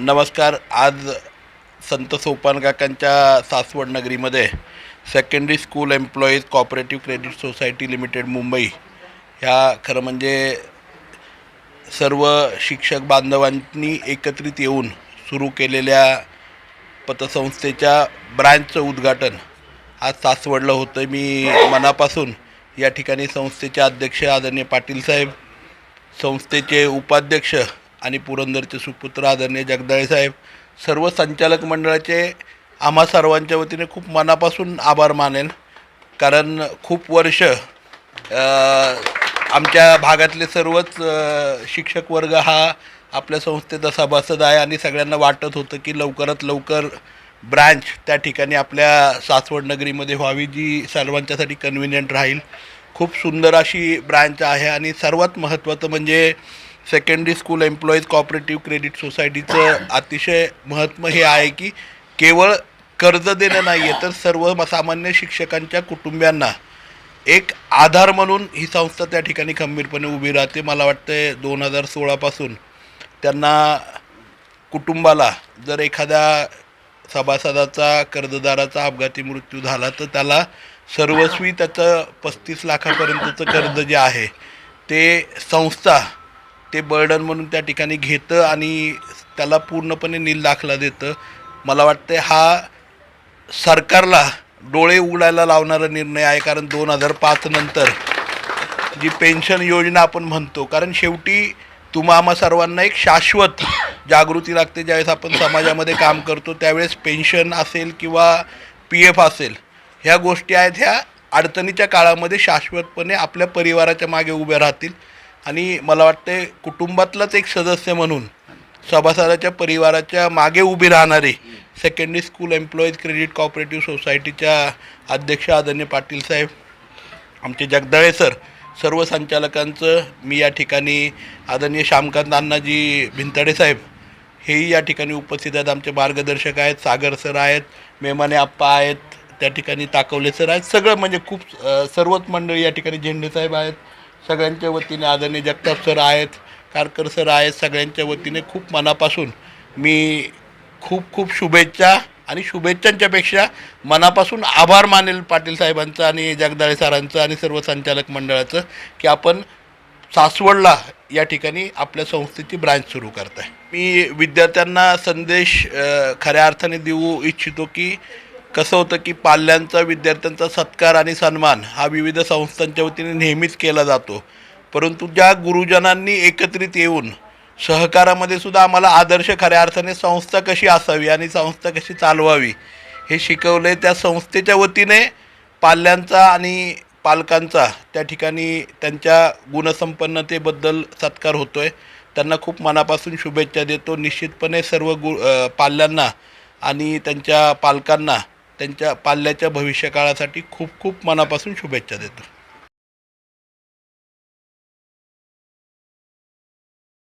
नमस्कार. आज संत सोपान काकांच्या Saswad नगरीमध्ये secondary school employees cooperative credit society limited Mumbai ह्या खरं म्हणजे सर्व शिक्षक बांधवांनी एकत्रित येऊन सुरू केलेल्या पतसंस्थेच्या ब्रँचचं उद्घाटन आज सासवडलं होतं. मी मनापासून या ठिकाणी संस्थेचे अध्यक्ष आदरणीय पाटील साहेब संस्थेचे उपाध्यक्ष आणि पुरंदरचे सुपुत्र आदरणीय जगदाळे साहेब सर्व संचालक मंडळाचे आम्हा सर्वांच्या वतीने खूप मनापासून आभार मानेन. कारण खूप वर्ष आमच्या भागातले सर्वच शिक्षक वर्ग हा आपल्या संस्थेचा सभासद आहे आणि सगळ्यांना वाटत होतं की लवकरात लवकर ब्रँच त्या ठिकाणी आपल्या सासवड नगरीमध्ये व्हावी जी सर्वांच्यासाठी कन्व्हिनियंट राहील. खूप सुंदर अशी ब्रँच आहे आणि सर्वात महत्त्वाचं म्हणजे secondary school employees cooperative credit सोसायटीचं अतिशय महत्त्व हे आहे की केवळ कर्ज देणं नाही आहे तर सर्व सामान्य शिक्षकांच्या कुटुंबियांना एक आधार म्हणून ही संस्था त्या ठिकाणी खंबीरपणे उभी राहते. मला वाटतं दोन हजार सोळापासून त्यांना कुटुंबाला जर एखाद्या सभासदाचा कर्जदाराचा अपघाती मृत्यू झाला तर त्याला सर्वस्वी त्याचं पस्तीस लाखापर्यंतचं कर्ज जे आहे ते संस्था ते बर्डन म्हणून त्या ठिकाणी घेतं आणि त्याला पूर्णपणे नील दाखला देतं. मला वाटतं हा सरकारला डोळे उघडायला लावणारा निर्णय आहे कारण दोन हजार पाच नंतर जी पेन्शन योजना आपण म्हणतो कारण शेवटी तुम्हा आम्हा सर्वांना एक शाश्वत जागृती लागते. ज्यावेळेस आपण समाजामध्ये काम करतो त्यावेळेस पेन्शन असेल किंवा पी एफ असेल ह्या गोष्टी आहेत. ह्या अडचणीच्या काळामध्ये शाश्वतपणे आपल्या परिवाराच्या मागे उभ्या राहतील. आणि मला वाटते कुटुंबातलाच एक सदस्य म्हणून सभासदाच्या परिवाराच्या मागे उभी राहणारी secondary school employees credit cooperative सोसायटीच्या अध्यक्ष आदरणीय पाटील साहेब आमचे जगदाळे सर सर्व संचालकांचं मी या ठिकाणी आदरणीय श्यामकांत अण्णाजी भिंताडे साहेब हेही या ठिकाणी उपस्थित आहेत. आमचे मार्गदर्शक आहेत सागर सर आहेत मेमाने आप्पा आहेत त्या ठिकाणी ताकवले सर आहेत. सगळं म्हणजे खूप सर्वच मंडळी या ठिकाणी झेंडे साहेब आहेत. सगळ्यांच्या वतीने आदरणीय जगताप सर आहेत कारकर सर आहेत सगळ्यांच्या वतीने खूप मनापासून मी खूप खूप शुभेच्छा आणि शुभेच्छांच्यापेक्षा मनापासून आभार मानेल पाटील साहेबांचं आणि जगदाळे सरांचं आणि सर्व संचालक मंडळाचं की आपण सासवडला या ठिकाणी आपल्या संस्थेची ब्रांच सुरू करत आहे मी विद्यार्थ्यांना संदेश खऱ्या अर्थाने देऊ इच्छितो की कसं होतं की पाल्यांचा विद्यार्थ्यांचा सत्कार आणि सन्मान हा विविध संस्थांच्या वतीने नेहमीच केला जातो. परंतु ज्या गुरुजनांनी एकत्रित येऊन सहकारामध्ये सुद्धा आम्हाला आदर्श खऱ्या अर्थाने संस्था कशी असावी आणि संस्था कशी चालवावी हे शिकवले त्या संस्थेच्या वतीने पाल्यांचा आणि पालकांचा त्या ठिकाणी त्यांच्या गुणसंपन्नतेबद्दल सत्कार होतो आहे त्यांना खूप मनापासून शुभेच्छा देतो. निश्चितपणे सर्व गु पाल्यांना आणि त्यांच्या पालकांना त्यांच्या पाल्याच्या भविष्यकाळासाठी खूप खूप मनापासून शुभेच्छा देतो.